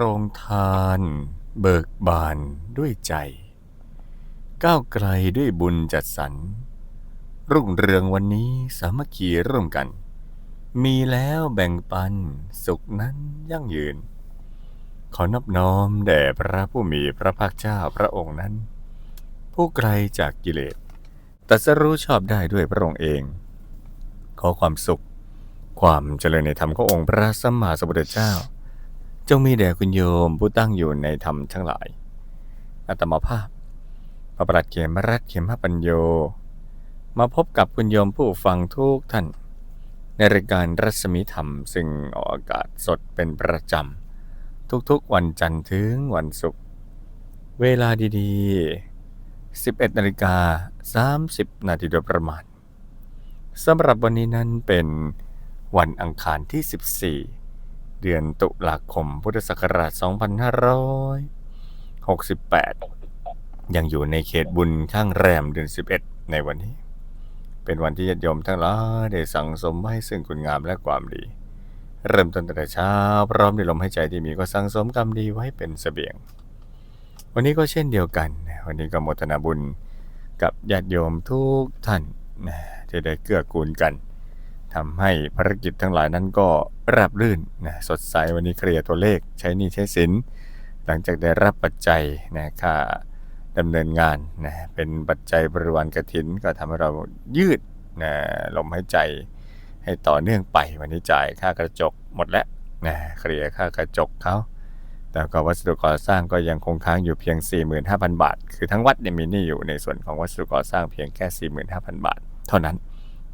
รงทาน เบิกบานด้วยใจ ก้าวไกลด้วยบุญจัดสรร รุ่งเรืองวันนี้สามัคคีร่วมกัน มีแล้วแบ่งปัน สุขนั้นยั่งยืน ขอนอบน้อมแด่พระผู้มีพระภาคเจ้าพระองค์นั้น ผู้ไกลจากกิเลสตัสรู้ชอบได้ด้วยพระองค์เอง ขอความสุข ความเจริญในธรรมขององค์พระสัมมาสัมพุทธเจ้า จงมีแด่คุณโยมผู้ตั้งอยู่ในธรรมทั้งหลาย อัตมาภาพ พระปรัดเขมรัตเขมปัญโย มาพบกับคุณโยมผู้ฟังทุกท่าน ในรายการรัศมีธรรม ซึ่งออกอากาศสดเป็นประจำ ทุกๆวันจันทร์ถึงวันศุกร์ เวลาดีๆ 11นาฬิกา30 นาทีโดยประมาณสำหรับวันนี้นั้นเป็นวันอังคารที่ 14 เดือนตุลาคม พุทธศักราช 2568 ยังอยู่ในเขตบุญข้างแรมเดือน 11 ในวันนี้ เป็นวันที่ญาติโยมทั้งหลายได้สั่งสมไว้ซึ่งคุณงามและความดี เริ่มต้นแต่เช้า พร้อมด้วยลมหายใจที่มีก็สั่งสมกรรมดีไว้เป็นเสบียง วันนี้ก็เช่นเดียวกัน วันนี้ก็โมทนาบุญกับญาติโยมทุกท่านนะที่ได้เกื้อกูลกัน ทำให้ภารกิจทั้งหลายนั้นก็ราบรื่นนะสดใสวันนี้เคลียร์ตัวเลขใช้นี้ใช้สิน หลังจากได้รับปัจจัยนะค่าดำเนินงานนะเป็นปัจจัยบริวารกฐินก็ทำให้เรายืดนะลมหายใจให้ต่อเนื่องไปวันนี้จ่ายค่ากระจกหมดแล้วนะเคลียร์ค่ากระจกเขาแต่ก็วัสดุก่อสร้างก็ยังคงค้างอยู่เพียง 45,000 บาท คือทั้งวัดเนี่ยมีหนี้อยู่ในส่วนของวัสดุก่อสร้างเพียงแค่ 45,000 บาท เท่านั้น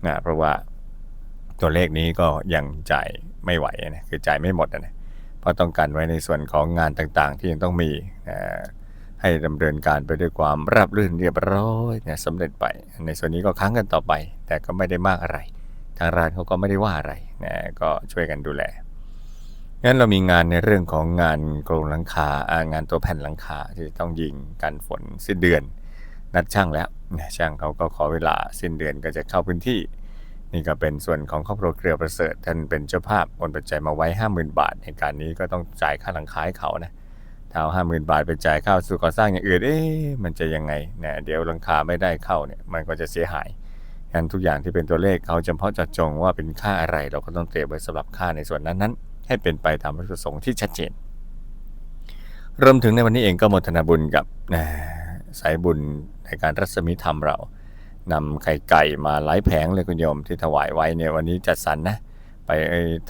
นะเพราะว่า ตัวเลขนี้ก็ยังจ่ายไม่ไหวนะคือจ่ายไม่หมดนะเพราะต้องการไว้ในส่วนของงานต่างๆ ที่ยังต้องมีให้ดำเนินการไปด้วยความราบรื่นเรียบร้อยนะสำเร็จไป ในส่วนนี้ก็ค้างกันต่อไป แต่ก็ไม่ได้มากอะไร ทางร้านเขาก็ไม่ได้ว่าอะไรนะก็ช่วยกันดูแลงั้นเรามีงานในเรื่องของงานโครงหลังคางานตัวแผ่นหลังคาที่ต้องยิงกันฝนสิ้นเดือน นัดช่างแล้วช่างเขาก็ขอเวลาสิ้นเดือนก็จะเข้าพื้นที่ นี่ก็เป็นส่วนของครอบครัวเครือประเสริฐท่านเป็นเจ้าภาพโอนปัจจัยมาไว้ 50,000 บาท ในการนี้ก็ต้องจ่ายค่าหลังคาให้เขานะถ้าเอาห้าหมื่นบาทไปจ่ายค่าสู่ก่อสร้างอย่างอื่นเอ๊ะมันจะยังไงนะเดี๋ยวหลังคาไม่ได้เข้าเนี่ยมันก็จะเสียหายงั้นทุกอย่างที่เป็นตัวเลขเขาจำเพาะจัดจงว่าเป็นค่าอะไรเราก็ต้องเตรียมไว้สำหรับค่าในส่วนนั้นๆ ให้เป็นไปตามวัตถุประสงค์ที่ชัดเจนรวมถึงในวันนี้เองก็โมทนาบุญกับสายบุญในการรัศมีธรรมเรา นำไข่ไก่มาหลายแผงเลยคุณโยมที่ถวายไว้เนี่ยวันนี้จัดสรรนะไป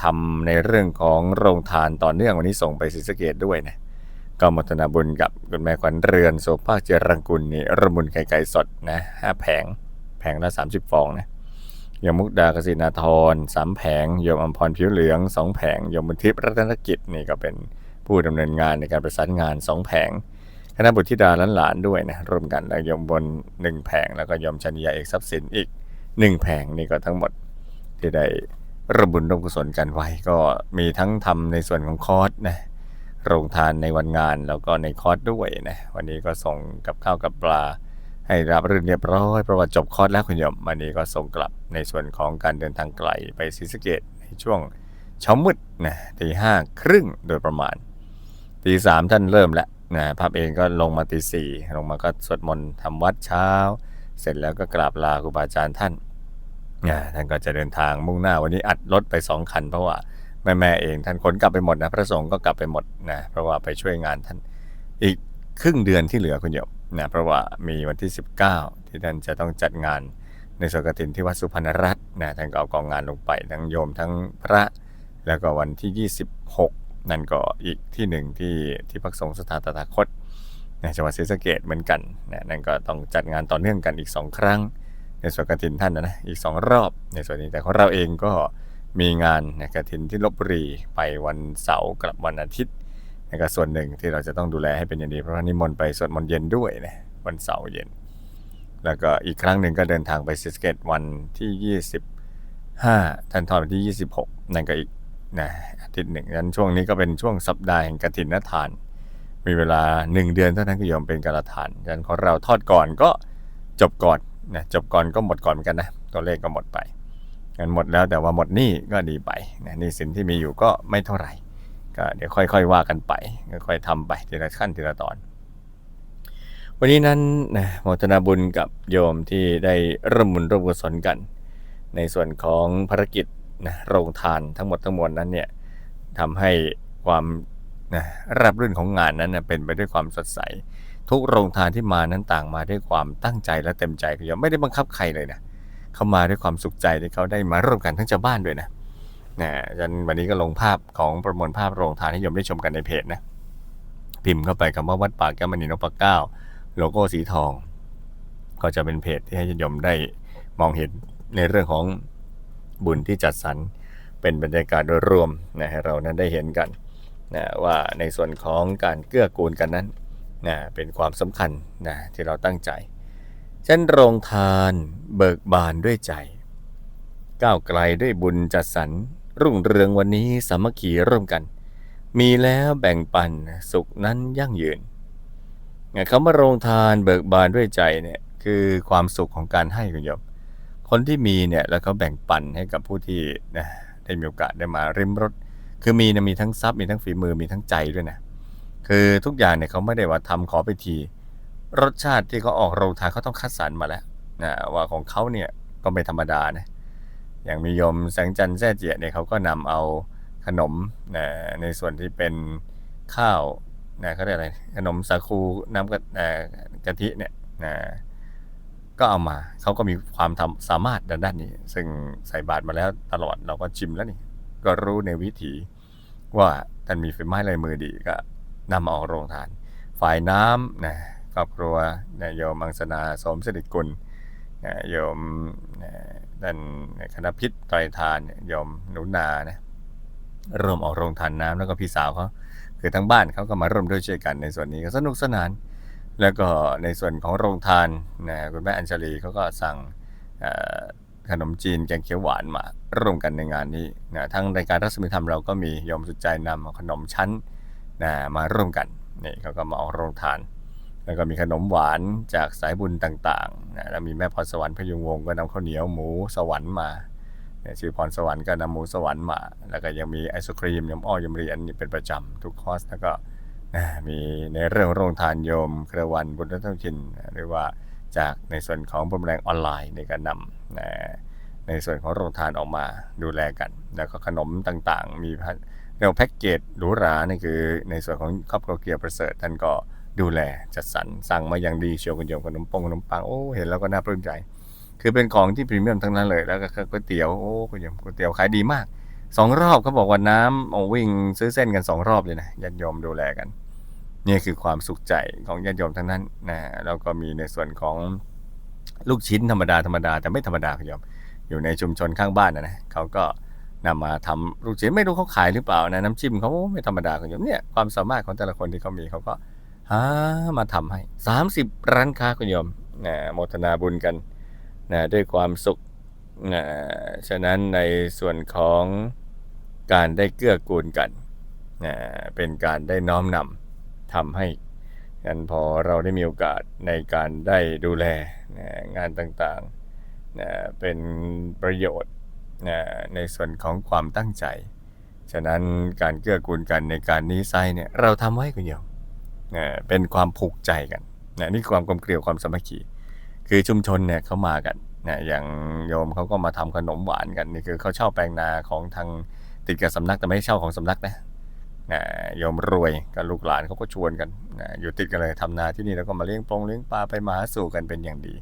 ทำในเรื่องของโรงทานต่อเนื่องวันนี้ส่งไปศรีสะเกดด้วยนะก็มทนาบุญกับคุณแม่ขวัญเรือนโสภาคเจรังกุลนี่ระมุนไข่ไก่สดนะห้าแผงแผงละ30ฟองนะยมมุกดากสินาธรสามแผงยมอัมพรผิวเหลืองสองแผงยมบุญทิพย์รัตนกิจนี่ก็เป็นผู้ดำเนินงานในการประสานงานสองแผง ณะบุตรธิดาหลานๆด้วยนะร่วมกันแล้วยมบนหนึ่งแผงแล้วก็ยมชันยาเอกทรัพย์สินอีกหนึ่งแผงนี่ก็ทั้งหมดที่ได้ระบุญร่วมกุศลกันไว้ก็มีทั้งทำในส่วนของคอร์สนะโรงทานในวันงานแล้วก็ในคอร์สด้วยนะวันนี้ก็ส่งกับข้าวกับปลาให้รับรื่นเรียบร้อยเพราะว่าจบคอร์สแล้วคุณโยมวันนี้ก็ส่งกลับในส่วนของการเดินทางไกลไปศรีสะเกดในช่วงเช้ามืดนะตีห้าครึ่งโดยประมาณตีสามท่านเริ่มแล้ว นะภาพเองก็ลงมาตีสี่ลงมาก็สวดมนต์ทำวัดเช้า เสร็จแล้วก็กราบลาครูบาอาจารย์ท่านนะท่านก็จะเดินทางมุ่งหน้าวันนี้อัดรถไปสองคัน เพราะว่าแม่แม่เองท่านขนกลับไปหมดนะพระสงฆ์ก็กลับไปหมดนะเพราะว่าไปช่วยงานท่านอีกครึ่งเดือนที่เหลือคุณโยมนะเพราะว่ามีวันที่ 19 ที่ท่านจะต้องจัดงานในสกตินที่วัดสุพรรณรัตน์นะท่านก็เอากองงานลงไปทั้งโยมทั้งพระ แล้วก็วันที่ 26 นั่นก็อีกที่หนึ่งที่ที่พักสงฆ์สถานตถาคตนะจังหวัดศรีสะเกดเหมือนกันนะนั่นก็ต้องจัดงานต่อเนื่องกันอีก 2 ครั้ง ในส่วนกฐินท่านนะนะอีก 2 รอบ ในส่วนนี้แต่ของเราเองก็มีงานนะกฐินที่ลบบุรีไปวันเสาร์กับวันอาทิตย์นะก็ส่วนหนึ่งที่เราจะต้องดูแลให้เป็นอย่างดีเพราะว่านิมนต์ไปสวดมนต์เย็นด้วยนะวันเสาร์เย็น แล้วก็อีกครั้งหนึ่งก็เดินทางไปซิสเกตวันที่ 25ท่านทอดวันที่ 26 นั่นก็อีก นะอาทิตย์หนึ่งนั้นช่วงนี้ก็เป็นช่วงสัปดาห์แห่งกฐินทาน มีเวลา 1 เดือนเท่านั้นก็ยอมเป็นกระทานดังนั้นของเราทอดก่อนก็จบก่อนนะจบก่อนก็หมดก่อนเหมือนกันนะตัวเลขก็หมดไปกันหมดแล้วแต่ว่าหมดหนี้ก็ดีไปนะหนี้สินที่มีอยู่ก็ไม่เท่าไหร่ ก็เดี๋ยวค่อยๆว่ากันไปค่อยๆทำไปทีละขั้นทีละตอน วันนี้นั้นนะโมทนาบุญกับโยมที่ได้ร่วมบุญร่วมกุศลกัน ในส่วนของภารกิจ นะโรงทานทั้งหมดทั้งมวลนั้นเนี่ยทำให้ความนะรับรื่นของงานนั้นนะเป็นไปด้วยความสดใส ทุกโรงทานที่มานั้นต่างมาด้วยความตั้งใจและเต็มใจคือไม่ได้บังคับใครเลยนะเขามาด้วยความสุขใจที่เขาได้มาร่วมกันทั้งชาวบ้านด้วยนะนะฉันวันนี้ก็ลงภาพของประมวลภาพโรงทานให้ยมได้ชมกันในเพจนะพิมพ์เข้าไปคำว่าวัดป่าแก้วมณีนพเก้าโลโก้สีทอง ก็จะเป็นเพจที่ให้ยมได้มองเห็นในเรื่องของ บุญที่จัดสรรเป็นบรรยากาศโดยรวมนะให้เรานั้นได้เห็นกันนะว่าในส่วนของการเกื้อกูลกันนั้นนะเป็นความสำคัญนะที่เราตั้งใจฉันโรงทานเบิกบานด้วยใจ ก้าวไกลด้วยบุญจัดสรรรุ่งเรืองวันนี้สามัคคีร่วมกัน มีแล้วแบ่งปันสุขนั้นยั่งยืนคำว่าโรงทานเบิกบานด้วยใจเนี่ยคือความสุขของการให้คุณโยม คนที่มีเนี่ยแล้วเขาแบ่งปันให้กับผู้ที่นะได้มีโอกาสได้มาริมรถ คือมีนะมีทั้งทรัพย์มีทั้งฝีมือมีทั้งใจด้วยนะคือทุกอย่างเนี่ยเขาไม่ได้ว่าทำขอไปที รสชาติที่เขาออกโรงทานเขาต้องคัดสรรมาแล้วนะว่าของเขาเนี่ยก็ไม่ธรรมดานะอย่างมีโยมแสงจันทร์แซ่เจียเนี่ยเขาก็นำเอาขนมนะในส่วนที่เป็นข้าวนะเขาเรียกอะไรขนมสาคูน้ำกะกะทิเนี่ยนะ ก็เอามาเขาก็มีความทำสามารถด้านด้านนี้ ซึ่งใส่บาตรมาแล้วตลอดเราก็ชิมแล้วนี่ ก็รู้ในวิถีว่าท่านมีฝีไม้ลายมือดีก็นำมาออกโรงทาน ฝ่ายน้ำนะครอบครัวนายโยมอังสนาสมสดิกุลนะโยมท่านคณะพิษไตรทานโยมหนุนานะร่วมออกโรงทานน้ำแล้วก็พี่สาวเขาคือทั้งบ้านเขาก็มาร่วมด้วยช่วยกันในส่วนนี้ก็สนุกสนาน แล้วก็ในส่วนของโรงทานนะคุณแม่อัญชลีเขาก็สั่งขนมจีนแกงเขียวหวานมาร่วมกันในงานนี้นะทั้งรายการรัศมีธรรมเราก็มียมสุดใจนำขนมชั้นนะมาร่วมกันนี่เขาก็มาออกโรงทาน แล้วก็มีขนมหวานจากสายบุญต่างๆนะแล้วมีแม่พรสวรรค์พยุงวงก็นำข้าวเหนียวหมูสวรรค์มาชื่อพรสวรรค์ก็นำหมูสวรรค์มา แล้วก็ยังมีไอศครีมยมอ้อยยมเรียนนี่เป็นประจำทุกคอร์สแล้วก็ มีในเรื่องโรงทานโยมเครวันบุญรัตนชินหรือว่าจากในส่วนของบมแรงออนไลน์ในการนำในส่วนของโรงทานออกมาดูแลกัน แล้วก็ขนมต่างๆ มีเรียกแพ็กเกจหรูหรานี่คือในส่วนของครอบครัวเกียร์ประเสริฐท่านก็ดูแลจัดสรรสั่งมาอย่างดีเชียวกันโยมขนมปงขนมปังโอ้เห็นแล้วก็น่าปลื้มใจ คือเป็นของที่พรีเมียมทั้งนั้นเลยแล้วก็ก๋วยเตี๋ยวโอ้คุณโยมก๋วยเตี๋ยวขายดีมากสองรอบเขาบอกว่าน้ำโอ้วิ่งซื้อเส้นกันสองรอบเลยนะญาติโยมดูแลกัน นี่คือความสุขใจของญาติโยมทั้งนั้นนะแล้วก็มีในส่วนของลูกชิ้นธรรมดาธรรมดาแต่ไม่ธรรมดาคุณโยมอยู่ในชุมชนข้างบ้านนะนะเขาก็นำมาทำลูกชิ้นไม่รู้เขาขายหรือเปล่านะน้ำจิ้มเขาไม่ธรรมดาคุณโยมเนี่ยความสามารถของแต่ละคนที่เขามีเขาก็หามาทำให้ 30 ร้านค้าคุณโยมนะโมทนาบุญกันนะด้วยความสุขนะฉะนั้นในส่วนของการได้เกื้อกูลกันนะเป็นการได้น้อมนำ ทำให้กันพอเราได้มีโอกาสในการได้ดูแลนะงานต่างๆนะเป็นประโยชน์นะในส่วนของความตั้งใจ ฉะนั้นการเกื้อกูลกันในการนี้ไซเนี่ยเราทำไว้คุณโยมนะเป็นความผูกใจกันนะนี่ความกลมเกลียวความสมัคคีคือชุมชนเนี่ยเขามากันนะอย่างโยมเขาก็มาทำขนมหวานกันนี่คือเขาเช่าแปลงนาของทางติดกับสำนักแต่ไม่เช่าของสำนักนะ นะโยมรวยกับลูกหลานเขาก็ชวนกันนะอยู่ติดกันเลยทำนาที่นี่แล้วก็มาเลี้ยงปงเลี้ยงปลาไปมาหาสู่กันเป็นอย่างดี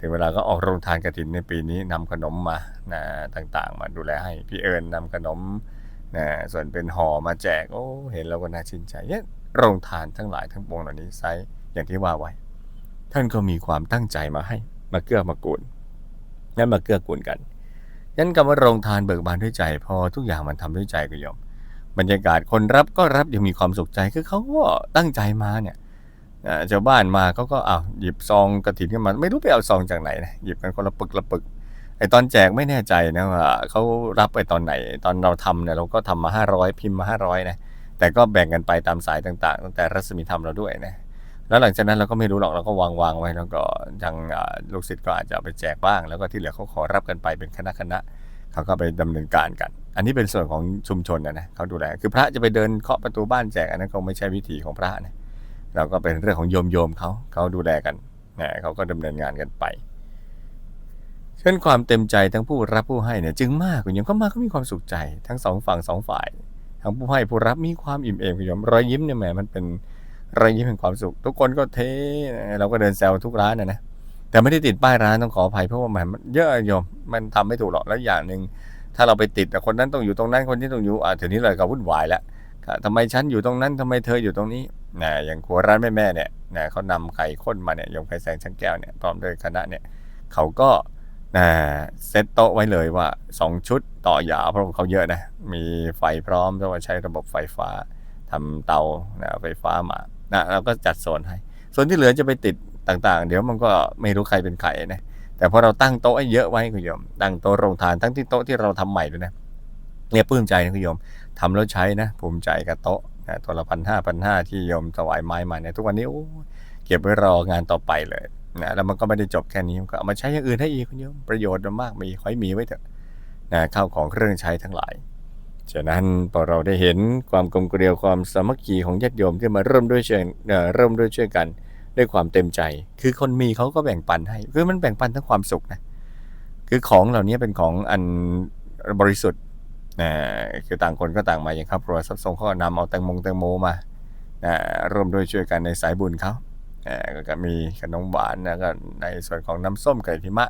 ถึงเวลาก็ออกโรงทานกระถินในปีนี้นำขนมมานะต่างๆ มาดูแลให้พี่เอิญนำขนมนะส่วนเป็นห่อมาแจกโอ้เห็นแล้วก็น่าชื่นใจเนี่ยโรงทานทั้งหลายทั้งปวงเหล่านี้ไซอย่างที่ว่าไว้ ท่านก็มีความตั้งใจมาให้มาเกื้อมากูลนั่นมาเกื้อกูลกันยันคำว่าโรงทานเบิกบานด้วยใจ พอทุกอย่างมันทำด้วยใจก็ยอม บรรยากาศคนรับก็รับยังมีความสุขใจคือเขาก็ตั้งใจมาเนี่ยชาวบ้านมาเขาก็เอาหยิบซองกระถิ่นขึ้นมาไม่รู้ไปเอาซองจากไหนนะหยิบกันคนละปึกละปึกไอตอนแจกไม่แน่ใจนะว่าเขารับไปตอนไหน ตอนเราทำเนี่ยเราก็ทำมาห้าร้อยพิมพ์มาห้าร้อยนะแต่ก็แบ่งกันไปตามสายต่าง ๆ ตั้งแต่รัศมีธรรมเราด้วยนะแล้วหลังจากนั้นเราก็ไม่รู้หรอกเราก็วางวางไว้แล้วก็ทางลูกศิษย์ก็อาจจะไปแจกบ้าง แล้วก็ที่เหลือเขาขอรับกันไปเป็นคณะคณะเขาก็ไปดำเนินการกัน อันนี้เป็นส่วนของชุมชนนะนะเขาดูแลคือพระจะไปเดินเคาะประตูบ้านแจกอันนั้นคงไม่ใช่วิถีของพระนะเราก็เป็นเรื่องของโยมโยมเขาเขาดูแลกันนะเขาก็ดำเนินงานกันไปฉะนั้นความเต็มใจทั้งผู้รับผู้ให้เนี่ยจึงมากคุณโยมก็มาก็มีความสุขใจ ทั้งสองฝั่งสองฝ่าย ทั้งผู้ให้ผู้รับมีความอิ่มเอมคุณโยมรอยยิ้มเนี่ยแหมมันเป็นรอยยิ้มแห่งความสุข ทุกคนก็เทเราก็เดินแซวทุกร้านนะนะแต่ไม่ได้ติดป้ายร้านต้องขออภัยเพราะว่ามันเยอะโยมมันทำไม่ถูกหรอกแล้วอย่างหนึ่ง ถ้าเราไปติดแต่คนนั้นต้องอยู่ตรงนั้นคนนี้ต้องอยู่อ่าทีนี้เลยก็วุ่นวายแล้วค่ะทำไมฉันอยู่ตรงนั้นทำไมเธออยู่ตรงนี้นะอย่างครัวร้านแม่ๆเนี่ยนะเขานำไข่ข้นมาเนี่ยยมไข่แสงช่างแก้วเนี่ยพร้อมด้วยคณะเนี่ยเขาก็นะเซตโต๊ะไว้เลยว่า 2 ชุดต่อยาวเพราะเขาเยอะนะมีไฟพร้อมเพราะว่าใช้ระบบไฟฟ้าทำเตานะไฟฟ้ามานะเราก็จัดโซนให้ส่วนที่เหลือจะไปติดต่างๆ เดี๋ยวมันก็ไม่รู้ใครเป็นใครนะ แต่พอเราตั้งโต๊ะให้เยอะไว้คุณโยม ตั้งโต๊ะโรงทานทั้งที่โต๊ะที่เราทำใหม่ด้วยนะเนี่ยปลื้มใจนะคุณโยมทำแล้วใช้นะภูมิใจกับโต๊ะนะตัวละพันห้าพันห้าที่โยมถวายไม้มาเนี่ยทุกวันนี้โอ้เก็บไว้รองานต่อไปเลยนะแล้วมันก็ไม่ได้จบแค่นี้มันก็เอามาใช้อย่างอื่นได้อีกคุณโยมประโยชน์มันมากมีขอให้มีไว้เถอะนะข้าวของเครื่องใช้ทั้งหลายฉะนั้นพอเราได้เห็นความกลมเกลียวความสามัคคีของญาติโยมที่มาเริ่มด้วยช่วยเอ่อเริ่มด้วยช่วยกัน ด้วยความเต็มใจ คือคนมีเขาก็แบ่งปันให้ คือมันแบ่งปันทั้งความสุขนะ คือของเหล่านี้เป็นของอันบริสุทธิ์นะคือต่างคนก็ต่างมาอย่างครับครัวทรัพย์สงเขานำเอาแตงโมงแตงโมมานะร่วมด้วยช่วยกันในสายบุญเขานะก็มีขนมหวานนะก็ในส่วนของน้ำส้มไก่พิมะ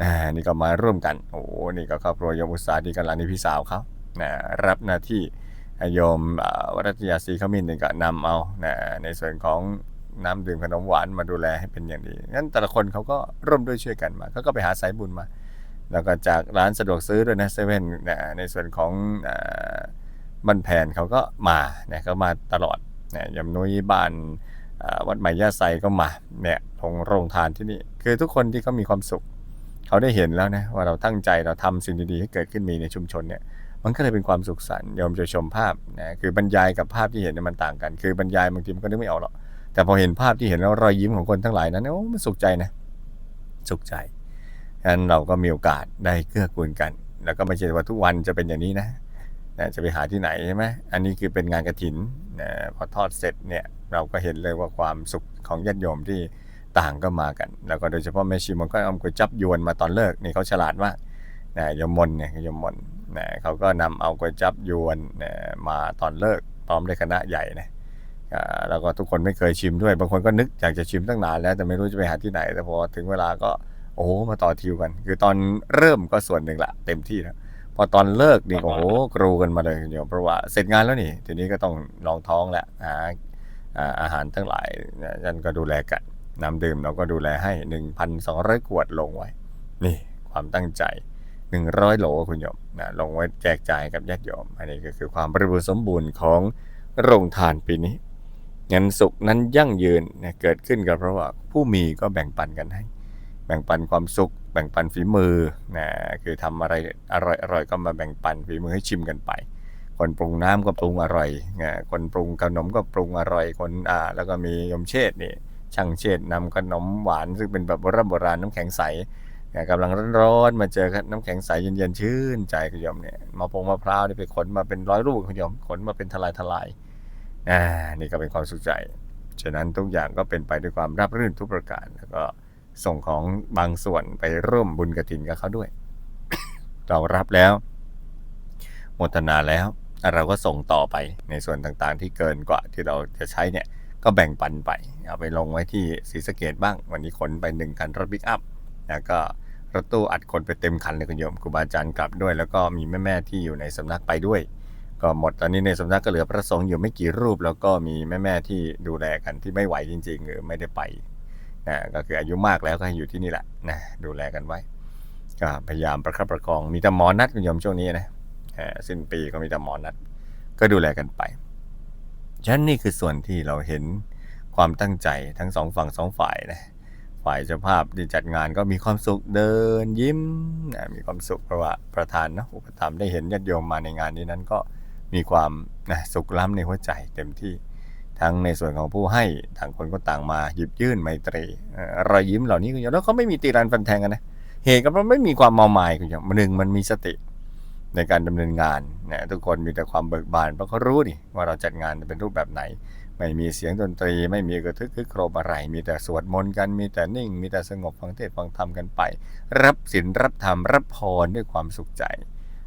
นะนี่ก็มาร่วมกัน โอ้นี่ก็ครอบครัวยมอุตสาหดีกันหลังนี่พี่สาวเขานะรับหน้าที่โยมวรัตยาศรีขมิ้นนี่ก็นำเอานะในส่วนของ น้ำดื่มขนมหวานมาดูแลให้เป็นอย่างดีงั้นแต่ละคนเขาก็ร่วมด้วยช่วยกันมาเขาก็ไปหาสายบุญมา แล้วก็จากร้านสะดวกซื้อด้วยนะเซเว่นในส่วนของอ่อบ้านแผนเขาก็มาเนี่ยเขามาตลอดเนี่ยยำนุ้ยบ้านวัดใหม่ย่าไซก็มาเนี่ยตรงโรงทานที่นี่คือทุกคนที่เขามีความสุข เขาได้เห็นแล้วนะว่าเราตั้งใจเราทำสิ่งดีๆให้เกิดขึ้นมีในชุมชนเนี่ยมันก็เลยเป็นความสุขสันต์โยมจะชมภาพนะคือบรรยายกับภาพที่เห็นเนี่ยมันต่างกัน คือบรรยายบางทีมันก็นึกไม่ออกหรอก แต่พอเห็นภาพที่เห็นแล้วรอยยิ้มของคนทั้งหลายนั้นโอ้มันสุขใจนะสุขใจฉะนั้นเราก็มีโอกาสได้เกื้อกูลกัน แล้วก็ไม่ใช่ว่าทุกวันจะเป็นอย่างนี้นะนะจะไปหาที่ไหนใช่ไหมอันนี้คือเป็นงานกระถินนะพอทอดเสร็จเนี่ยเราก็เห็นเลยว่าความสุขของญาติโยมที่ต่างก็มากัน แล้วก็โดยเฉพาะแม่ชีมันก็เอาก๋วยจับยวนมาตอนเลิกนี่เขาฉลาดมากนะโยมมนเนี่ยโยมมนนะเขาก็นำเอาก๋วยจับยวนนะมาตอนเลิกพร้อมด้วยคณะใหญ่นะ แล้วก็ทุกคนไม่เคยชิมด้วย บางคนก็นึกอยากจะชิมตั้งนานแล้วแต่ไม่รู้จะไปหาที่ไหน แต่พอถึงเวลาก็โอ้โหมาต่อคิวกัน คือตอนเริ่มก็ส่วนหนึ่งละเต็มที่แล้วพอตอนเลิกนี่โอ้โหกรูกันมาเลยคุณโยมเพราะว่าเสร็จงานแล้วนี่ ทีนี้ก็ต้องลองท้องแล้วหาอ่าอาหารทั้งหลายนะฉันก็ดูแลกันน้ำดื่มเราก็ดูแลให้ 1,200 ขวดลงไว้ นี่ความตั้งใจ 100 โหลคุณโยมนะลงไว้แจกจ่ายกับญาติโยม อันนี้ก็คือความบริบูรณ์สมบูรณ์ของโรงทานปีนี้ เงินสุขนั้นยั่งยืนเนี่ยเกิดขึ้นก็เพราะว่าผู้มีก็แบ่งปันกันให้ แบ่งปันความสุข แบ่งปันฝีมือนะคือทำอะไรอร่อยอร่อยก็มาแบ่งปันฝีมือให้ชิมกันไป คนปรุงน้ำก็ปรุงอร่อยนะคนปรุงขนมก็ปรุงอร่อยคนอ่าแล้วก็มียมเชษนี่ช่างเชษฐ์นำขนมหวานซึ่งเป็นแบบโบราณโบราณน้ำแข็งใสนะกำลังร้อนๆมาเจอกับน้ำแข็งใสเย็นๆชื่นใจคุณโยมเนี่ยมาพงมะพร้าวนี่ไปขนมาเป็นร้อยลูกคุณโยมขนมาเป็นทลายทลาย อ่านี่ก็เป็นความสุขใจ ฉะนั้นทุกอย่างก็เป็นไปด้วยความราบรื่นทุกประการ แล้วก็ส่งของบางส่วนไปร่วมบุญกระถินกับเขาด้วย เรารับแล้วโมทนาแล้ว เราก็ส่งต่อไปในส่วนต่างๆ ที่เกินกว่าที่เราจะใช้เนี่ย ก็แบ่งปันไป เอาไปลงไว้ที่ศรีสะเกดบ้าง วันนี้ขนไปหนึ่งคันรถปิกอัพแล้วก็รถตู้อัดคนไปเต็มคันเลยคุณโยมครูบาอาจารย์กลับด้วย แล้วก็มีแม่ๆที่อยู่ในสำนักไปด้วย ก็หมดตอนนี้ในสำนักก็เหลือพระสงฆ์อยู่ไม่กี่รูป แล้วก็มีแม่ๆที่ดูแลกันที่ไม่ไหวจริงๆหรือไม่ได้ไปนะก็คืออายุมากแล้วก็อยู่ที่นี่แหละนะดูแลกันไว้ก็พยายามประคับประคองมีแต่หมอนัดคุณโยมช่วงนี้นะสิ้นปีก็มีแต่หมอนัด ก็ดูแลกันไปฉะนั้นนี่คือส่วนที่เราเห็นความตั้งใจทั้งสองฝั่งสองฝ่ายนะฝ่ายเจ้าภาพที่จัดงานก็มีความสุขเดินยิ้มนะมีความสุขเพราะว่าประธานเนะอุปถัมภ์ได้เห็นญาติโยมมาในงานนี้นั้นก็ มีความนะสุขล้ำในหัวใจเต็มที่ทั้งในส่วนของผู้ให้ต่างคนก็ต่างมาหยิบยื่นไมตรีรอยยิ้มเหล่านี้ก็อย่างแล้วเขาไม่มีตีรันฟันแทงกันนะเหตุก็เพราะไม่มีความเมาหมายคุณอย่างหนึ่งมันมีสติในการดำเนินงานนะทุกคนมีแต่ความเบิกบานเพราะเขารู้นี่ว่าเราจัดงานเป็นรูปแบบไหน ไม่มีเสียงดนตรี ไม่มีกระทึกคึกโครมอะไร มีแต่สวดมนต์กันมีแต่นิ่ง มีแต่สงบฟังเทศฟังธรรมกันไป รับศีลรับธรรมรับพรด้วยความสุขใจ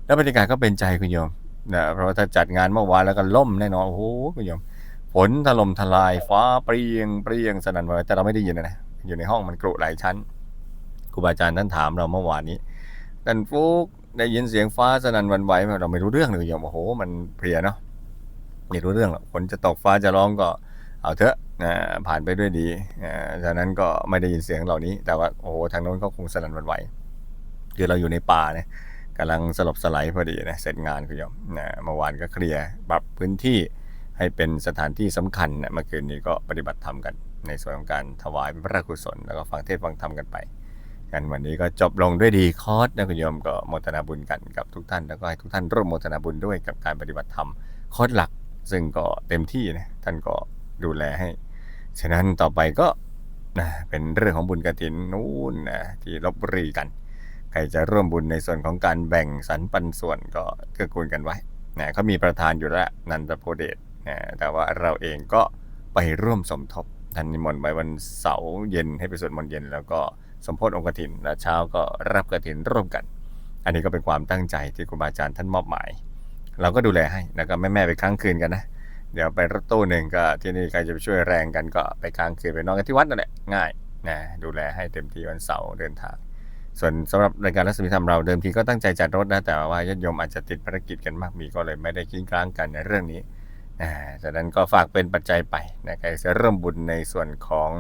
แล้วบรรยากาศก็เป็นใจคุณโยม นะเพราะว่าถ้าจัดงานเมื่อวานแล้วก็ล่มแน่นอน โอ้โหคุณโยมฝนถล่มทลายฟ้าเปรียงเปรียงสนั่นวันไหวแต่เราไม่ได้ยินนะอยู่ในห้องมันกรุหลายชั้นครูบาอาจารย์ท่านถามเราเมื่อวานนี้ท่านฟุกได้ยินเสียงฟ้าสนั่นวันไหวไหมเราไม่รู้เรื่องเลยโยมโอ้โห มันเพลียเนาะไม่รู้เรื่องหรอกฝนจะตกฟ้าจะร้องก็เอาเถอะนะผ่านไปด้วยดีอ่าฉะนั้นก็ไม่ได้ยินเสียงเหล่านี้ แต่ว่าโอ้โหทางโน้นเขาคงสนั่นวันไหวคือเราอยู่ในป่าเนี่ย กำลังสลบสลายพอดีนะเสร็จงานคุณโยมนะเมื่อวานก็เคลียร์ปรับพื้นที่ให้เป็นสถานที่สำคัญนะเมื่อคืนนี้ก็ปฏิบัติธรรมกัน ในส่วนของการถวายพระราชกุศล แล้วก็ฟังเทศฟังธรรมกันไปกันวันนี้ก็จบลงด้วยดีคอร์สนะคุณโยมก็โมทนาบุญกันกับทุกท่าน แล้วก็ให้ทุกท่านร่วมโมทนาบุญด้วยกับการปฏิบัติธรรมคอร์สหลัก ซึ่งก็เต็มที่นะท่านก็ดูแลให้ ฉะนั้นต่อไปก็นะเป็นเรื่องของบุญกฐินนู้นนะที่ลบบุรีกัน ใครจะร่วมบุญในส่วนของการแบ่งสรรปันส่วนก็เกื้อกูลกันไว้นะเขามีประธานอยู่แล้วนันทโพเดชนะแต่ว่าเราเองก็ไปร่วมสมทบท่านนิมนต์ไว้วันเสาร์เย็นให้ไปสวดมนต์เย็น แล้วก็สมโพธิองค์กฐินและเช้าก็รับกฐินร่วมกัน อันนี้ก็เป็นความตั้งใจที่ครูบาอาจารย์ท่านมอบหมาย เราก็ดูแลให้แล้วก็แม่ๆไปค้างคืนกันนะเดี๋ยวไปรถตู้หนึ่งก็ที่นี่ใครจะไปช่วยแรงกันก็ไปค้างคืนไปนอนกันที่วัดนั่นแหละง่ายนะดูแลให้เต็มที่วันเสาร์เดินทาง ส่วนสำหรับรายการรัศมีธรรมเราเดิมทีก็ตั้งใจจัดรถนะ แต่ว่าญาติโยมอาจจะติดภารกิจกันมากมีก็เลยไม่ได้คิดกลางกันในเรื่องนี้นะจากนั้นก็ฝากเป็นปัจจัยไปนะใครจะเริ่มบุญในส่วนของ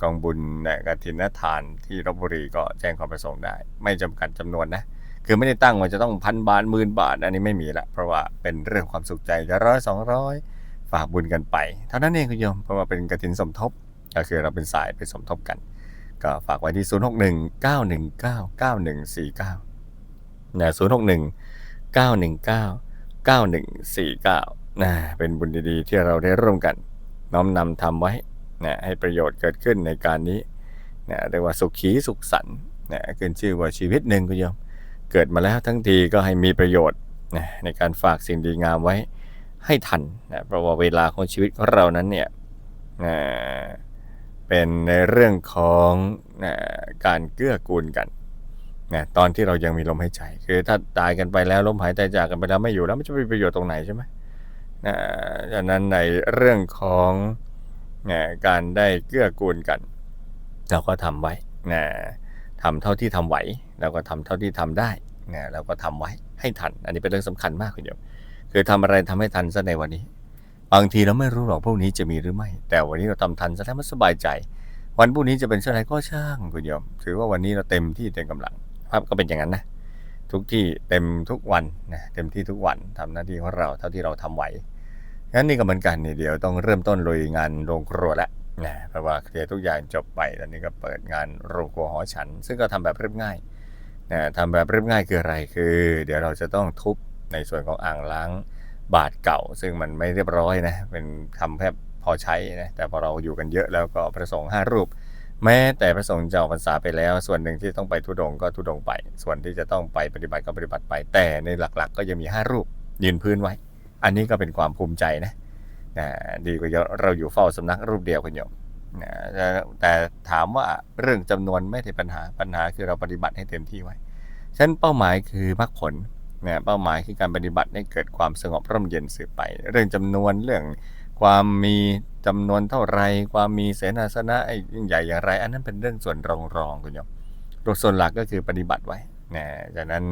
กองบุญนะกฐินทานที่ลบบุรีก็แจ้งความประสงค์ได้ ไม่จำกัดจำนวนนะคือไม่ได้ตั้งว่าจะต้องพันบาทหมื่นบาท อันนี้ไม่มีละเพราะว่าเป็นเรื่องความสุขใจจะร้อยสองร้อยฝากบุญกันไป เท่านั้นเองคุณโยมเพราะว่าเป็นกฐินสมทบ ก็คือเราเป็นสายไปสมทบกัน ก็ฝากไว้ที่ 0 6 1 9 1 9 9 1 4 9นะ0 6 1 9 1 9 9 1 4 9นะเป็นบุญดีๆ ที่เราได้ร่วมกัน น้อมนำทำไว้นะให้ประโยชน์เกิดขึ้นในการนี้นะเรียกว่าสุขีสุขสันต์นะขึ้นชื่อว่าชีวิตหนึ่งคุณโยมเกิดมาแล้วทั้งทีก็ให้มีประโยชน์นะในการฝากสิ่งดีงามไว้ให้ทันนะเพราะว่าเวลาของชีวิตของเรานั้นเนี่ยนะ เป็นในเรื่องของการเกื้อกูลกันนะตอนที่เรายังมีลมหายใจ คือถ้าตายกันไปแล้วลมหายใจจากกันไปแล้วไม่อยู่แล้วมันจะมีประโยชน์ตรงไหนใช่ไหมนะดังนั้นในเรื่องของนะการได้เกื้อกูลกัน เราก็ทำไว้นะทำเท่าที่ทำไหวแล้วก็ทำเท่าที่ทำได้นะเราก็ทำไว้ให้ทัน อันนี้เป็นเรื่องสำคัญมากคุณโยมคือทำอะไรทำให้ทันซะในวันนี้ บางทีเราไม่รู้หรอกพวกนี้จะมีหรือไม่ แต่วันนี้เราทำทันซะแล้วมันสบายใจ วันพรุ่งนี้จะเป็นเช่นไรก็ช่างคุณโยม ถือว่าวันนี้เราเต็มที่เต็มกำลังภาพก็เป็นอย่างนั้นนะทุกที่เต็มทุกวันนะเต็มที่ทุกวันทำหน้าที่ของเราเท่าที่เราทำไหวงั้นนี่ก็เหมือนกันนี่เดี๋ยวต้องเริ่มต้นลุยงานโรงครัวแล้วนะเพราะว่าเคลียร์ทุกอย่างจบไปตอนนี้ก็เปิดงานโรงครัวหอฉัน ซึ่งก็ทำแบบเรียบง่ายนะทำแบบเรียบง่ายคืออะไรคือ เดี๋ยวเราจะต้องทุบในส่วนของอ่างล้าง บาทเก่า ซึ่งมันไม่เรียบร้อยนะเป็นทำแค่พอใช้นะแต่พอเราอยู่กันเยอะแล้วก็พระสงฆ์ห้ารูป แม้แต่พระสงฆ์เจ้าพรรษาไปแล้ว ส่วนหนึ่งที่ต้องไปทุดงก็ทุดงไป ส่วนที่จะต้องไปปฏิบัติก็ปฏิบัติไป แต่ในหลักๆ ก็ยังมีห้ารูปยืนพื้นไว้ อันนี้ก็เป็นความภูมิใจนะนะดีกว่าเราอยู่เฝ้าสำนักรูปเดียวกันโยมนะแต่ถามว่าเรื่องจำนวนไม่ใช่ปัญหาปัญหาคือเราปฏิบัติให้เต็มที่ไว้ฉันเป้าหมายคือมรรคผล เนะเป้าหมายคือการปฏิบัติให้เกิดความสงบร่มเย็นสืบไป เรื่องจำนวนเรื่องความมีจำนวนเท่าไร ความมีเสนาสนะไอ้ยิ่งใหญ่อย่างไร อันนั้นเป็นเรื่องส่วนรองรองคุณโยมตัวส่วนหลักก็คือปฏิบัติไว้นะจากนั้น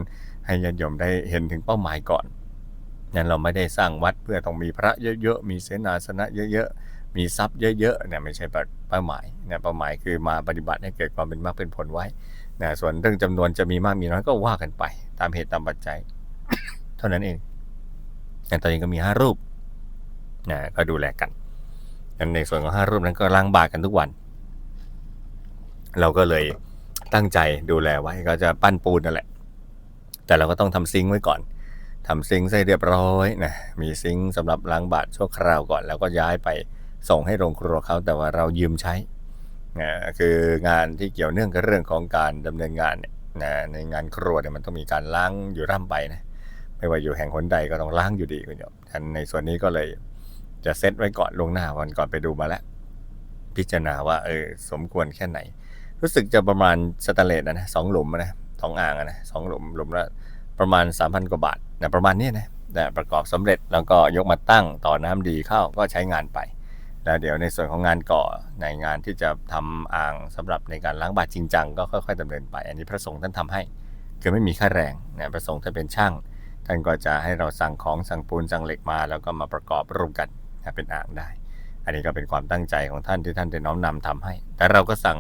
ให้ญาติโยมได้เห็นถึงเป้าหมายก่อนนั้นเราไม่ได้สร้างวัดเพื่อต้องมีพระเยอะๆ มีเสนาสนะเยอะๆ มีทรัพย์เยอะๆเนี่ยไม่ใช่เป้าหมายเนะเป้าหมายคือมาปฏิบัติให้เกิดความเป็นมรรคเป็นผลไว้นะส่วนเรื่องจำนวนจะมีมากมีน้อยก็ว่ากันไป ตามเหตุตามปัจจัย เท่านั้นเองอย่างตอนนี้ก็มีห้ารูปนะก็ดูแลกันในส่วนของห้ารูปนั้นก็ล้างบาตรกันทุกวัน เราก็เลยตั้งใจดูแลไว้ก็จะปั้นปูนนั่นแหละ แต่เราก็ต้องทำซิงค์ไว้ก่อนทำซิงค์ให้เรียบร้อยนะมีซิงค์สำหรับล้างบาตรชั่วคราวก่อน แล้วก็ย้ายไปส่งให้โรงครัวเขาแต่ว่าเรายืมใช้นะคืองานที่เกี่ยวเนื่องกับเรื่องของการดำเนินงานเนี่ยนะในงานครัวเนี่ยมันต้องมีการล้างอยู่ร่ำไปนะ ไม่ว่าอยู่แห่งหนใดก็ต้องล้างอยู่ดีคุณโยมท่านในส่วนนี้ก็เลยจะเซตไว้ก่อนลงหน้าวันก่อนไปดูมาแล้ว พิจารณาว่าเออสมควรแค่ไหน รู้สึกจะประมาณสแตนเลสนะนะสองหลุมนะสองอ่างนะสองหลุมหลุมละประมาณ 3,000 กว่าบาทนะประมาณนี้นะแต่ประกอบสำเร็จแล้วก็ยกมาตั้งต่อน้ำดีเข้าก็ใช้งานไป แล้วเดี๋ยวในส่วนของงานก่อในงานที่จะทำอ่างสำหรับในการล้างบาตรจริงจังก็ค่อยๆดำเนินไป อันนี้พระสงฆ์ท่านทำให้ คือไม่มีค่าแรงนะพระสงฆ์ท่านเป็นช่าง ท่านก็จะให้เราสั่งของสั่งปูนสั่งเหล็กมา แล้วก็มาประกอบร่วมกันเป็นอ่างได้ อันนี้ก็เป็นความตั้งใจของท่านที่ท่านได้น้อมนำทำให้ แต่เราก็สั่ง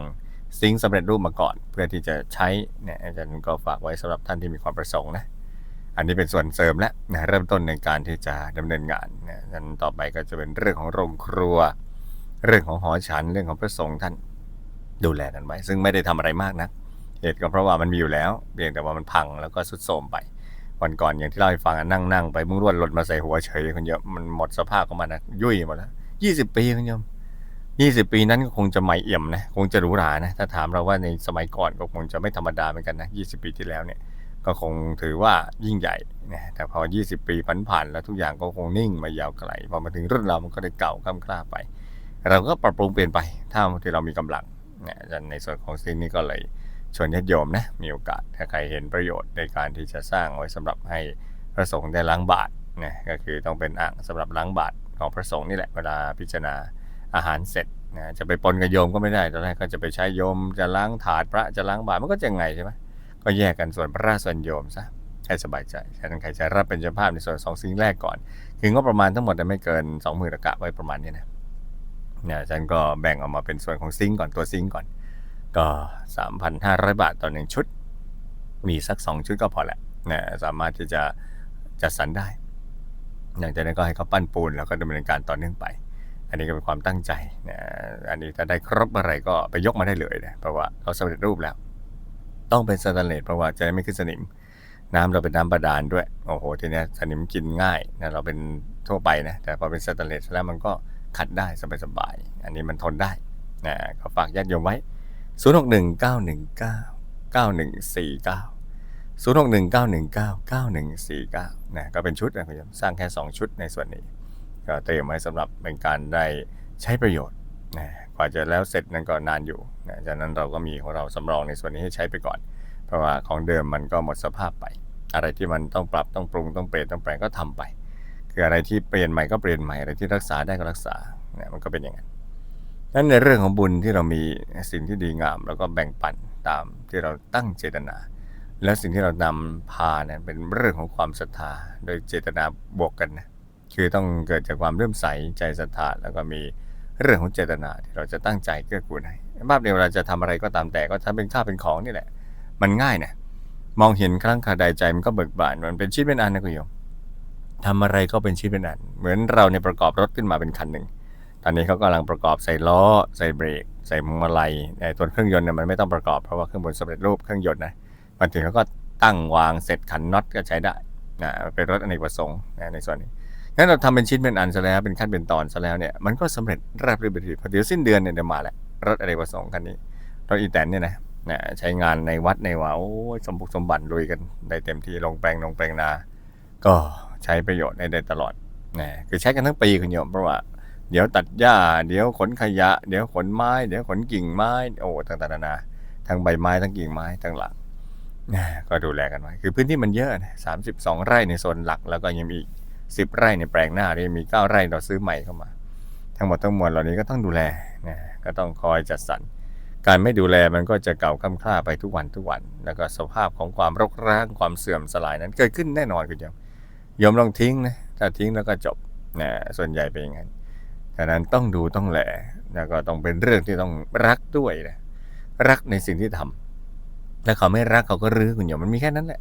ซิงค์สำเร็จรูปมาก่อน เพื่อที่จะใช้เนี่ยอาจารย์ก็ฝากไว้สำหรับท่านที่มีความประสงค์นะอันนี้เป็นส่วนเสริมแล้วนะเริ่มต้นในการที่จะดำเนินงานนะอันต่อไปก็จะเป็นเรื่องของโรงครัว เรื่องของหอฉันเรื่องของพระสงฆ์ท่านดูแลกันไว้ ซึ่งไม่ได้ทำอะไรมากนะเหตุก็เพราะว่ามันมีอยู่แล้วเพียงแต่ว่ามันพังแล้วก็สุดโทรมไป วันก่อนอย่างที่เล่าให้ฟังนั่งนั่งไปมุ้งรวดหล่นมาใส่หัวเฉยคนเยอะมันหมดสภาพของมันนะยุ่ยหมดแล้วยี่สิบปีคุณโยมยี่สิบปีนั้นก็คงจะใหม่เอี่ยมนะคงจะหรูหรานะถ้าถามเราว่าในสมัยก่อนก็คงจะไม่ธรรมดาเหมือนกันนะยี่สิบปีที่แล้วเนี่ย ก็คงถือว่ายิ่งใหญ่นะแต่พอ20ปีผ่านผ่านๆแล้วทุกอย่างก็คงนิ่งมายาวไกลพอมาถึงรุ่นเรามันก็ได้เก่าคล่ำคล้าไป เราก็ปรับปรุงเปลี่ยนไปเท่าที่เรามีกำลังนะอาจารย์ในส่วนของสิ่งนี้ก็เลย ชวนญาติโยมนะมีโอกาสถ้าใครเห็นประโยชน์ในการที่จะสร้างไว้สำหรับให้พระสงฆ์ได้ล้างบาตรนะก็คือต้องเป็นอ่างสำหรับล้างบาตรของพระสงฆ์นี่แหละเวลาพิจารณาอาหารเสร็จนะจะไปปนกับโยมก็ไม่ได้ตอนแรกก็จะไปใช้โยมจะล้างถาดพระจะล้างบาตรมันก็จะไงใช่ไหมก็แยกกันส่วนพระราส่วนโยมซะให้สบายใจฉะนั้นใครจะรับเป็นเจ้าภาพในส่วนสองสิ่งแรกก่อน คืองบประมาณทั้งหมดเนี่ยไม่เกิน2 0,000ื่นกะไว้ประมาณนี้นะเนี่ยอาจารย์ก็แบ่งออกมาเป็นส่วนของซิงก่อนตัวซิงก่อน ก็ 3,500 บาทต่อหนึ่งชุด มีสัก 2 ชุดก็พอแหละนะสามารถที่จะจัดสรรได้อย่างจากนั้นก็ให้เขาปั้นปูนแล้วก็ดำเนินการต่อเนื่องไป อันนี้ก็เป็นความตั้งใจนะอันนี้ถ้าได้ครบเมื่อไรก็ไปยกมาได้เลยนะเพราะว่าเขาสำเร็จรูปแล้ว ต้องเป็นสแตนเลสเพราะว่าจะไม่ขึ้นสนิม น้ำเราเป็นน้ำบาดาลด้วย โอ้โหทีนี้สนิมกินง่ายนะเราเป็นทั่วไปนะแต่พอเป็นสแตนเลสแล้วมันก็ขัดได้สบายๆอันนี้มันทนได้นะก็ฝากญาติโยมไว้ 0 6 1 9 1 9 9 1 4 9 0 6 1 9 1 9 9 1 4 9นะก็เป็นชุดนะคุณผู้ชมสร้างแค่ 2 ชุดในส่วนนี้ ก็เตรียมไว้สำหรับเป็นการได้ใช้ประโยชน์นะกว่าจะแล้วเสร็จนั้นก็นานอยู่นะจากนั้นเราก็มีของเราสำรองในส่วนนี้ให้ใช้ไปก่อน เพราะว่าของเดิมมันก็หมดสภาพไป อะไรที่มันต้องปรับต้องปรุงต้องเปลี่ยนต้องแปลงก็ทำไป คืออะไรที่เปลี่ยนใหม่ก็เปลี่ยนใหม่อะไรที่รักษาได้ก็รักษาเนี่ยมันก็เป็นอย่างนั้น นั้นในเรื่องของบุญที่เรามีสิ่งที่ดีงาม แล้วก็แบ่งปันตามที่เราตั้งเจตนา แล้วสิ่งที่เรานำพาเนี่ยเป็นเรื่องของความศรัทธา โดยเจตนาบวกกันนะคือต้องเกิดจากความเริ่มใสใจศรัทธาแล้วก็มีเรื่องของเจตนาที่เราจะตั้งใจเกื้อกูลให้ภาพเดียวเวลาจะทำอะไรก็ตามแต่ก็ทำเป็นข้าเป็นของนี่แหละ มันง่ายนะมองเห็นครั้งขาใดใจมันก็เบิกบานมันเป็นชิ้นเป็นอันนะคุณโยมทำอะไรก็เป็นชิ้นเป็นอัน เหมือนเราเนี่ยประกอบรถขึ้นมาเป็นคันหนึ่ง อนนี้เขากำลังประกอบใส่ล้อ ใส่เบรก ใส่พวงมาลัยไอ้ตัวเครื่องยนต์เนี่ยมันไม่ต้องประกอบเพราะว่าเครื่องบนสำเร็จรูปเครื่องยนต์นะมันถึงเขาก็ตั้งวางเสร็จขันน็อตก็ใช้ได้นะเป็นรถอเนกประสงค์นะในส่วนนี้งั้นเราทำเป็นชิ้นเป็นอันซะแล้วเป็นขั้นเป็นตอนซะแล้วเนี่ยมันก็สำเร็จราบรื่นไปทีพอเดี๋ยวสิ้นเดือนเนี่ยเดี๋ยวมาแหละรถอเนกประสงค์คันนี้รถอีแตนเนี่ยนะนะใช้งานในวัดในว่าโอ้สมบุกสมบัติลุยกันได้เต็มที่ลงแปลงลงแปลงนา ก็ใช้ประโยชน์ได้ได้ตลอดนะคือใช้กันทั้งปีคุณโยมเพราะว่า เดี๋ยวตัดหญ้า เดี๋ยวขนขยะ เดี๋ยวขนไม้ เดี๋ยวขนกิ่งไม้ โอ้ต่างๆนานาทั้งใบไม้ทั้งกิ่งไม้ทั้งหลังนะก็ดูแลกันไว้ คือพื้นที่มันเยอะนะสามสิบสองไร่ในโซนหลัก แล้วก็ยังมีอีกสิบไร่ในแปลงหน้าที่มีเก้าไร่เราซื้อใหม่เข้ามา ทั้งหมดทั้งมวลเหล่านี้ก็ต้องดูแลนะก็ต้องคอยจัดสรร การไม่ดูแลมันก็จะเก่าค่ำคล้าไปทุกวันทุกวัน แล้วก็สภาพของความรกร้างความเสื่อมสลายนั้นเกิดขึ้นแน่นอนคุณโยมโยมลองทิ้งนะ ถ้าทิ้งแล้วก็จบนะส่วนใหญ่เป็นอย่างนั้น ฉะนั้นต้องดูต้องแหลแล้วก็ต้องเป็นเรื่องที่ต้องรักด้วยนะรักในสิ่งที่ทำถ้าเขาไม่รักเขาก็รื้อคุณโยมมันมีแค่นั้นแหละ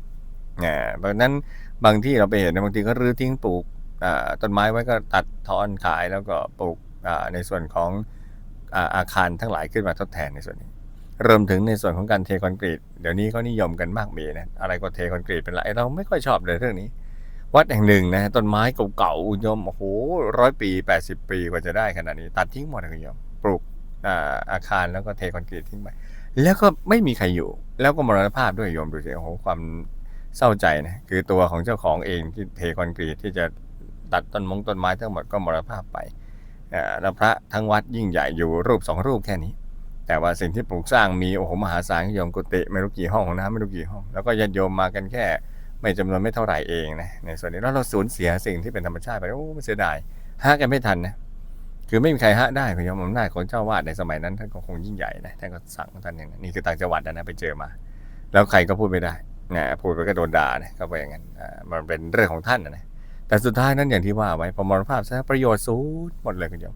นะเพราะนั้นบางที่เราไปเห็นนะบางทีก็รื้อทิ้งปลูกต้นไม้ไว้ก็ตัดทอนขายแล้วก็ปลูกในส่วนของอาอาคารทั้งหลายขึ้นมาทดแทนในส่วนนี้รวมถึงในส่วนของการเทคอนกรีต เดี๋ยวนี้เขานิยมกันมากมีนะอะไรก็เทคอนกรีตเป็นไรเราไม่ค่อยชอบเลยเรื่องนี้ วัดแห่งหนึ่งนะ ต้นไม้เก่าๆโยมโอ้โหร้อยปี 80 ปีกว่าจะได้ขนาดนี้ ตัดทิ้งหมดเลยคุณโยมปลูกอาอาคารแล้วก็เทคอนกรีตทิ้งไปแล้วก็ไม่มีใครอยู่ แล้วก็มรณภาพด้วยโยมดูสิโอ้โหความเศร้าใจนะคือตัวของเจ้าของเองที่เทคอนกรีตที่จะตัดต้นมงต้นไม้ทั้งหมดก็มรณภาพไปอ่าแล้วพระทั้งวัดยิ่งใหญ่อยู่รูปสองรูปแค่นี้ แต่ว่าสิ่งที่ปลูกสร้างมีโอ้โหมหาศาลโยมกุฏิไม่รู้กี่ห้องของน้ำไม่รู้กี่ห้อง แล้วก็ญาติโยมมากันแค่ ไม่จำนวนไม่เท่าไหร่เองนะในส่วนนี้แล้วเราสูญเสียสิ่งที่เป็นธรรมชาติไปโอ้มันเสียดายหากันไม่ทันนะคือไม่มีใครหาได้คุณยมอำนาจของเจ้าวาดในสมัยนั้นท่านก็คงยิ่งใหญ่นะท่านก็สั่งของท่านอย่างนั้นนี่คือต่างจังหวัดนะไปเจอมา แล้วใครก็พูดไม่ได้นะพูดไปก็โดนด่านะก็ไปอย่างนั้นมันเป็นเรื่องของท่านนะแต่สุดท้ายนั้นอย่างที่ว่าไว้พอมรภาพซะประโยชน์สูงหมดเลยคุณโยม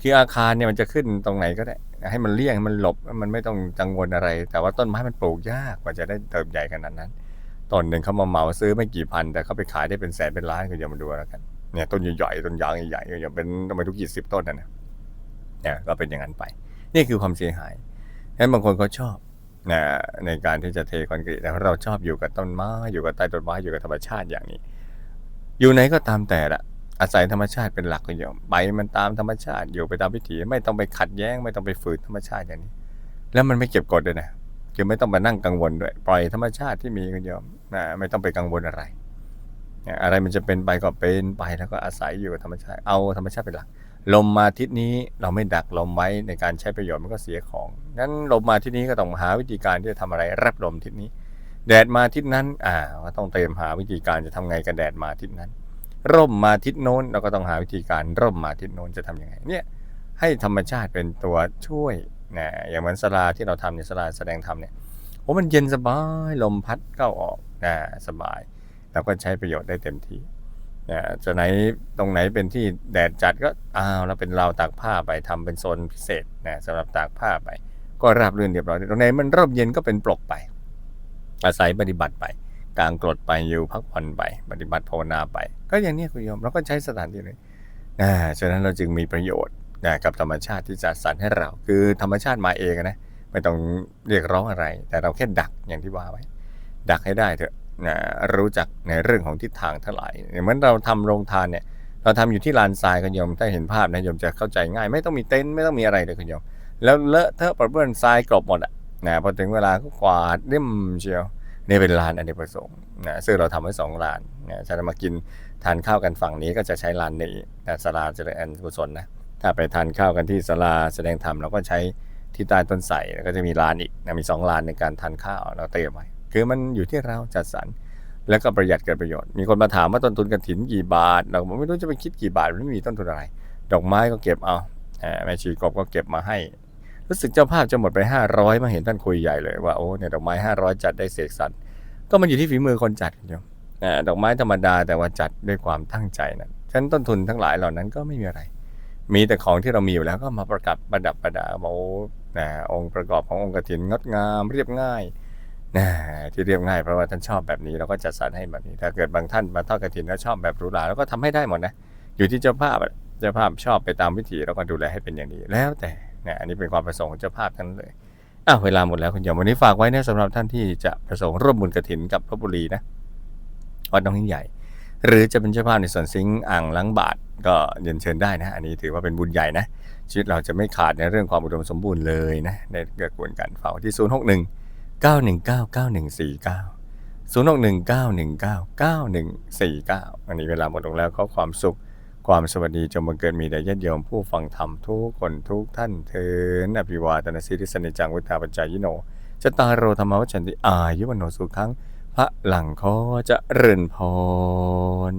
คืออาคารเนี่ยมันจะขึ้นตรงไหนก็ได้ ให้มันเลี่ยงมันหลบมันไม่ต้องกังวลอะไร แต่ว่าต้นไม้มันปลูกยากกว่าจะได้เติบใหญ่ขนาดนั้น ต้นหนึ่งเขามาเหมาซื้อไม่กี่พัน แต่เขาไปขายได้เป็นแสนเป็นล้านก็อย่ามาดูแล้วกันเนี่ยต้นใหญ่ๆต้นยางใหญ่ๆก็อย่าเป็นทำไมทุกกี่สิบต้นนะเนี่ยเนี่ยก็เป็นอย่างนั้นไป นี่คือความเสียหายฉะนั้นบางคนเขาชอบนะในการที่จะเทคอนกรีตแต่เราชอบอยู่กับต้นไม้อยู่กับใต้ต้นไม้อยู่กับธรรมชาติอย่างนี้ อยู่ไหนก็ตามแต่ละอาศัยธรรมชาติเป็นหลักก็โยมไปมันตามธรรมชาติอยู่ไปตามวิถีไม่ต้องไปขัดแย้ง ไม่ต้องไปฝืนธรรมชาติอย่างนี้ แล้วมันไม่เก็บกดด้วยนะคือไม่ต้องมานั่งกังวลด้วย ปล่อยธรรมชาติที่มีก็ยอม นะไม่ต้องไปกังวลอะไร อะไรมันจะเป็นไปก็เป็นไปแล้วก็อาศัยอยู่กับธรรมชาติเอาธรรมชาติเป็นหลัก ลมมาทิศนี้เราไม่ดักลมไว้ในการใช้ประโยชน์มันก็เสียของงั้นลมมาทิศนี้ก็ต้องหาวิธีการที่จะทำอะไรรับลมทิศนี้ แดดมาทิศนั้นอ่าก็ต้องเตรียมหาวิธีการจะทำไงกับแดดมาทิศนั้น ร่มมาทิศโน้นเราก็ต้องหาวิธีการร่มมาทิศโน้นจะทำยังไงเนี่ยให้ธรรมชาติเป็นตัวช่วยนะอย่างเหมือนสลาที่เราทำเนี่ยสลาแสดงธรรมเนี่ยโอ้มันเย็นสบายลมพัดเข้าออก นะสบายแล้วก็ใช้ประโยชน์ได้เต็มที่นะจะไหนตรงไหนเป็นที่แดดจัดก็อ้าวเราเป็นราวตากผ้าไปทำเป็นโซนพิเศษนะสำหรับตากผ้าไป ก็ราบรื่นเรียบร้อยตรงไหนมันร่มเย็นก็เป็นปลกไป อาศัยปฏิบัติไปกลางกรดไปอยู่พักผ่อนไป ปฏิบัติภาวนาไป ก็อย่างนี้คุณโยมเราก็ใช้สถานที่เลยนะฉะนั้นเราจึงมีประโยชน์นะกับธรรมชาติที่จัดสรรให้เรา คือธรรมชาติมาเองนะไม่ต้องเรียกร้องอะไร แต่เราแค่ดักอย่างที่ว่าไว้ ดักให้ได้เถอะนะรู้จักในเรื่องของทิศทางทั้งหลายเหมือนเราทำโรงทานเนี่ยเราทำอยู่ที่ลานทรายคุณโยมถ้าเห็นภาพนะโยมจะเข้าใจง่าย ไม่ต้องมีเต็นท์ไม่ต้องมีอะไรเลยคุณโยมแล้วเลอะเทอะปะเปื้อนทรายกลบหมดอะนะพอถึงเวลาก็กวาดเรียมเชียวนี่เป็นลานอเนกประสงค์นะซึ่งเราทำไว้สองลานนะจะมากินทานข้าวกันฝั่งนี้ก็จะใช้ลานนี้นะศาลาเจริญอันกุศลนะถ้าไปทานข้าวกันที่ศาลาแสดงธรรมเราก็ใช้ที่ใต้ต้นไทรก็จะมีลานอีกนะมีสองลานในการทานข้าวเราเตรียมไว้ คือมันอยู่ที่เราจัดสรรแล้วก็ประหยัดเกิดประโยชน์ มีคนมาถามว่าต้นทุนกระถินกี่บาท เราบอกไม่รู้จะไปคิดกี่บาทมันไม่มีต้นทุนอะไร ดอกไม้ก็เก็บเอาแม่ชีกบก็เก็บมาให้ รู้สึกเจ้าภาพจะหมดไป 500 มาเห็นท่านคุยใหญ่เลยว่าโอ้เนี่ยดอกไม้ 500 จัดได้เสกสรรก็มันอยู่ที่ฝีมือคนจัดคุณโยมอ่ดอกไม้ธรรมดาแต่ว่าจัดด้วยความตั้งใจนะฉะนั้นต้นทุนทั้งหลายเหล่านั้นก็ไม่มีอะไร มีแต่ของที่เรามีอยู่แล้วก็มาประกับประดับประดาโอ้นะองค์ประกอบขององค์กฐินงดงามเรียบง่าย นะที่เรียบง่ายเพราะว่าท่านชอบแบบนี้เราก็จัดสรรให้แบบนี้ ถ้าเกิดบางท่านมาทอดกฐินแล้วชอบแบบหรูหราเราก็ทำให้ได้หมดนะอยู่ที่เจ้าภาพเจ้าภาพชอบไปตามวิถีเราก็ดูแลให้เป็นอย่างดีแล้วแต่นะอันนี้เป็นความประสงค์ของเจ้าภาพทั้งนั้นเลยอ้าวเวลาหมดแล้วคุณโยมวันนี้ฝากไว้นะสำหรับท่านที่จะประสงค์ร่วมบุญกฐินกับพระบุรีนะวัดน้องหินใหญ่ หรือจะเป็นเจ้าภาพในส่วนซิงอ่างล้างบาทก็เรียนเชิญได้นะ อันนี้ถือว่าเป็นบุญใหญ่นะชีวิตเราจะไม่ขาดในเรื่องความอุดมสมบูรณ์เลยนะในกระบวนการเฝ้าที่ 0 9 1 9 9 1 4 9 0 6 1 9 1 9 9 1 4 9 อันนี้เวลาหมดลงแล้วขอความสุข ความสวัสดีจงบังเกิดมีแด่ญาติโยมผู้ฟังธรรมทุกคนทุกท่านเทินอภิวาตนาสิริสนิจังวุฒาปัจจายโนจตารโรธรรมวัชันติอายุวโนสุขังพระหลังขอจะเริญพร